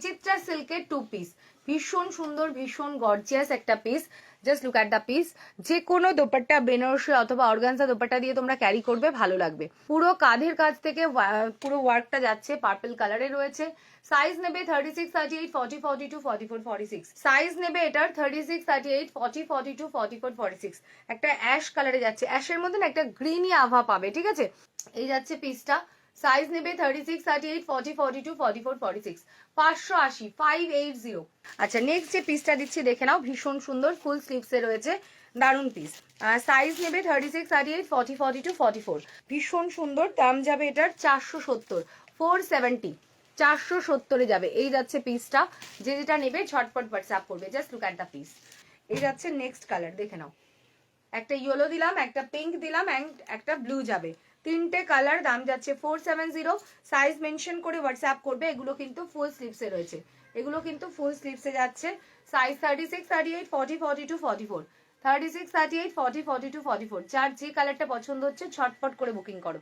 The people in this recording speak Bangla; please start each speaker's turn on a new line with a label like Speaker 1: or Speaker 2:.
Speaker 1: বিচিত্রা সিল্কের টু পিস ভীষণ সুন্দর, ভীষণ গর্জিয়াস একটা piece just look at the piece যে কোনো দোপাট্টা, বেনারসি অথবা অর্গানজা দোপাট্টা দিয়ে তোমরা ক্যারি করবে, ভালো লাগবে। পুরো কাঁধের কাছ থেকে পুরো ওয়ার্কটা যাচ্ছে পার্পল কালারে রয়েছে। সাইজ নেবে thirty six thirty eight forty forty two forty four forty six size নেবে এটার thirty six thirty eight forty forty two forty four forty six একটা অ্যাশ কালারে যাচ্ছে। অ্যাশের মধ্যে একটা গ্রিনই আভা পাবে, ঠিক আছে? এই যাচ্ছে পিসটা সাইজ নেবে thirty six thirty eight forty forty two forty four forty six পাঁচশো আশি ফাইভ এইট জিরো আচ্ছা নেক্সট যে পিসটা দিচ্ছি, দেখে নাও, ভীষণ সুন্দর ফুল স্লিভসে রয়েছে, দারুণ পিস সাইজ নেবে thirty six thirty eight forty forty two forty four ভীষণ সুন্দর, দাম যাবে এটার চারশো সত্তর ফোর সেভেন্টি চারশো সত্তরে যাবে। এই যাচ্ছে পিসটা যে যেটা নেবে, ঝটপট হোয়াটসঅ্যাপ করবে। Just look at the piece এই যাচ্ছে নেক্সট কালার দেখে নাও। একটা ইয়েলো দিলাম, একটা পিঙ্ক দিলাম অ্যান্ড একটা ব্লু যাবে। তিনটে কালার দাম যাচ্ছে four seven zero size mention করে হোয়াটসঅ্যাপ করবে, এগুলো কিন্তু ফুল স্লিপসে রয়েছে। এগুলো কিন্তু ফুল স্লিপসে যাচ্ছে। Size thirty six thirty eight forty forty two forty four thirty six thirty eight forty forty two forty four যার যে কালারটা পছন্দ হচ্ছে ছটপট করে বুকিং করো।